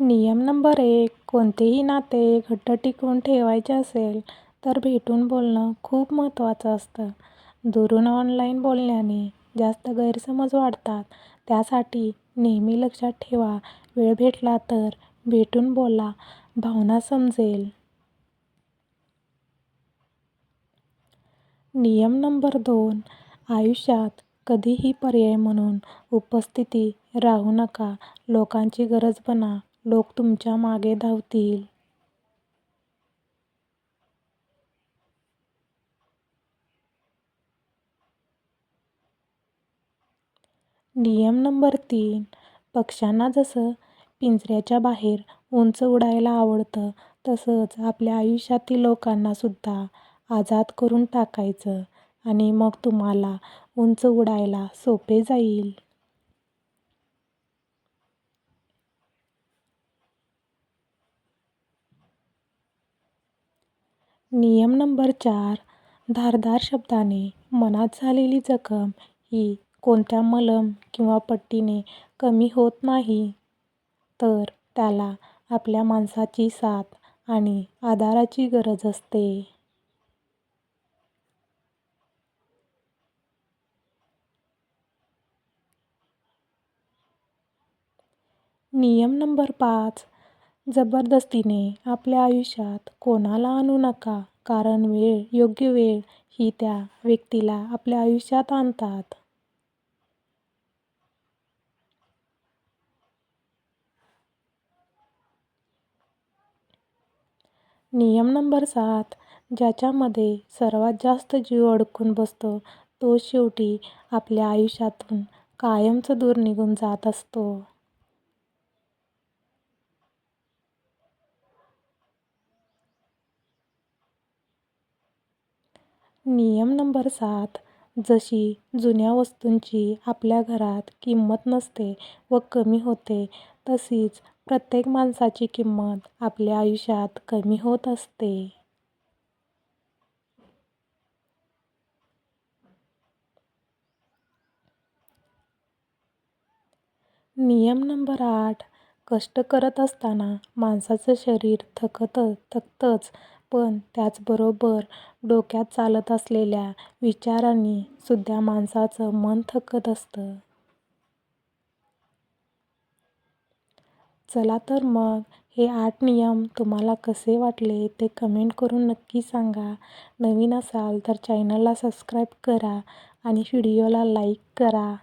नियम नंबर एक कोणतेही नाते घट्ट टिकवून ठेवायचे असेल तर भेटून बोलणं खूप महत्त्वाचं असतं. दुरून ऑनलाईन बोलण्याने जास्त गैरसमज वाढतात. त्यासाठी नेहमी लक्षात ठेवा वेळ भेटला तर भेटून बोला भावना समजेल. नियम नंबर दोन आयुष्यात कधीही पर्याय म्हणून उपस्थिती राहू नका. लोकांची गरज बना. लोक तुमच्या मागे धावतील. नियम नंबर तीन. पक्ष्यांना जसं पिंजऱ्याच्या बाहेर उंच उडायला आवडतं तसंच आपल्या आयुष्यातील लोकांना सुद्धा आजाद करून टाकायचं आणि मग तुम्हाला उंच उडायला सोपे जाईल. नियम नंबर चार. धारदार शब्दाने मनात झालेली जखम ही कोणत्या मलम किंवा पट्टीने कमी होत नाही? तर त्याला आपल्या माणसाची साथ आणि आधाराची गरज असते. नियम नंबर पाच. जबरदस्तीने आपल्या आयुष्यात कोणाला आणू नका. कारण वेळ योग्य वेळ ही त्या व्यक्तीला आपल्या आयुष्यात आणतात. नियम नंबर सात. ज्याच्यामध्ये सर्वात जास्त जीव अडकून बसतो तो शेवटी आपल्या आयुष्यातून कायमचं दूर निघून जात असतो. नियम नंबर सात. जशी जुन्या वस्तूंची आपल्या घरात किंमत नसते व कमी होते तशीच प्रत्येक माणसाची किंमत आपल्या आयुष्यात कमी होत असते. नियम नंबर आठ. कष्ट करत असताना माणसाचं शरीर थकत थकतंच पण त्याचबरोबर डोक्यात चालत असलेल्या विचारांनी सुद्धा माणसाचं मन थकत असतं. चला तर मग हे आठ नियम तुम्हाला कसे वाटले ते कमेंट करून नक्की सांगा. नवीन असाल तर चॅनलला सबस्क्राईब करा आणि व्हिडिओला लाईक करा.